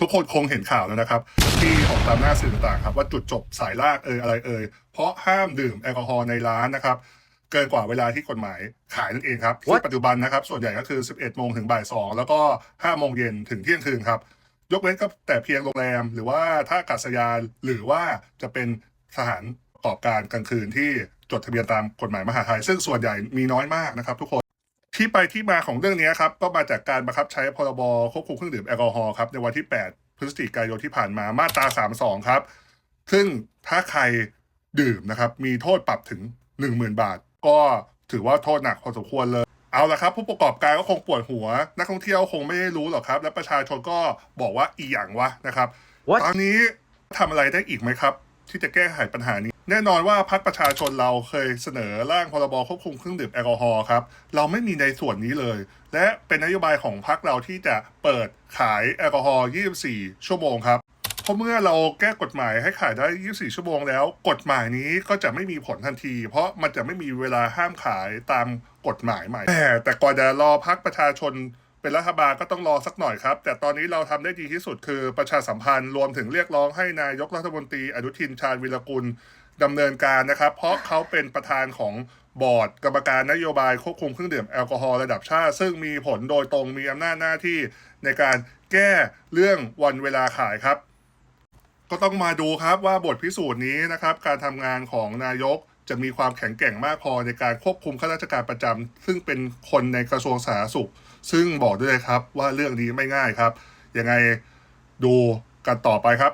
ทุกคนคงเห็นข่าวแล้วนะครับ ที่ออกตามหน้าสื่อต่างๆครับ ว่าจุดจบสายลากเอยอะไรเอยเพราะห้ามดื่มแอลกอฮอล์ในร้านนะครับ เกินกว่าเวลาที่กฎหมายขายนั่นเองครับซึ่ง What? ปัจจุบันนะครับ ส่วนใหญ่ก็คือ 11 โมงถึงบ่าย 2 แล้วก็ 5 โมงเย็นถึงเที่ยงคืนครับ ยกเว้นก็แต่เพียงโรงแรม หรือว่าท่าอากาศยานหรือว่าจะเป็นสถานประกอบการกลางคืนที่จดทะเบียนตามกฎหมายมหาดไทยซึ่งส่วนใหญ่มีน้อยมากนะครับทุกคน ที่ไปที่มาของเรื่องนี้ครับก็มาจากการบังคับใช้พรบควบคุมเครื่องดื่มแอลกอฮอล์ครับในวันที่ 8 พฤศจิกายนที่ผ่านมามาตรา 32 ครับ ซึ่งถ้าใครดื่มนะครับ มีโทษปรับถึง 10,000 บาท ก็ถือว่าโทษหนักพอสมควรเลย เอาละครับ ผู้ประกอบการก็คงปวดหัว นักท่องเที่ยวคงไม่ได้รู้หรอกครับ และประชาชนก็บอกว่าอีหยังวะนะครับ What? ตอนนี้ทำอะไรได้อีกไหมครับ ที่จะแก้ไขปัญหานี้ แน่นอนว่าพรรคประชาชนเราเคยเสนอร่างพรบควบคุมเครื่องดื่มแอลกอฮอล์ครับ เราไม่มีในส่วนนี้เลย และเป็นนโยบายของพรรคเราที่จะเปิดขายแอลกอฮอล์24 ชั่วโมงครับเพราะเมื่อเราแก้กฎหมายให้ขายได้ 24 ชั่วโมงแล้ว กฎหมายนี้ก็จะไม่มีผลทันที เพราะมันจะไม่มีเวลาห้ามขายตามกฎหมายใหม่ แต่ก่อนจะรอพักประชาชนเป็นรัฐบาลก็ต้องรอสักหน่อยครับ แต่ตอนนี้เราทำได้ดีที่สุดคือประชาสัมพันธ์รวมถึงเรียกร้องให้นายกรัฐมนตรีอนุทินชาญวิรกุล ดำเนินการนะครับ เพราะเขาเป็นประธานของบอร์ดกรรมการนโยบายควบคุมเครื่องดื่มแอลกอฮอล์ระดับชาติ ซึ่งมีผลโดยตรงมีอำนาจหน้าที่ในการแก้เรื่องวันเวลาขายครับ ก็ต้องมาดูครับว่าบทพิสูจน์นี้นะครับ การทำงานของนายกจะมีความแข็งแกร่งมากพอในการควบคุมข้าราชการประจำซึ่งเป็นคนในกระทรวงสาธารณสุข ซึ่งบอกด้วยครับว่าเรื่องนี้ไม่ง่ายครับยังไงดูกันต่อไปครับ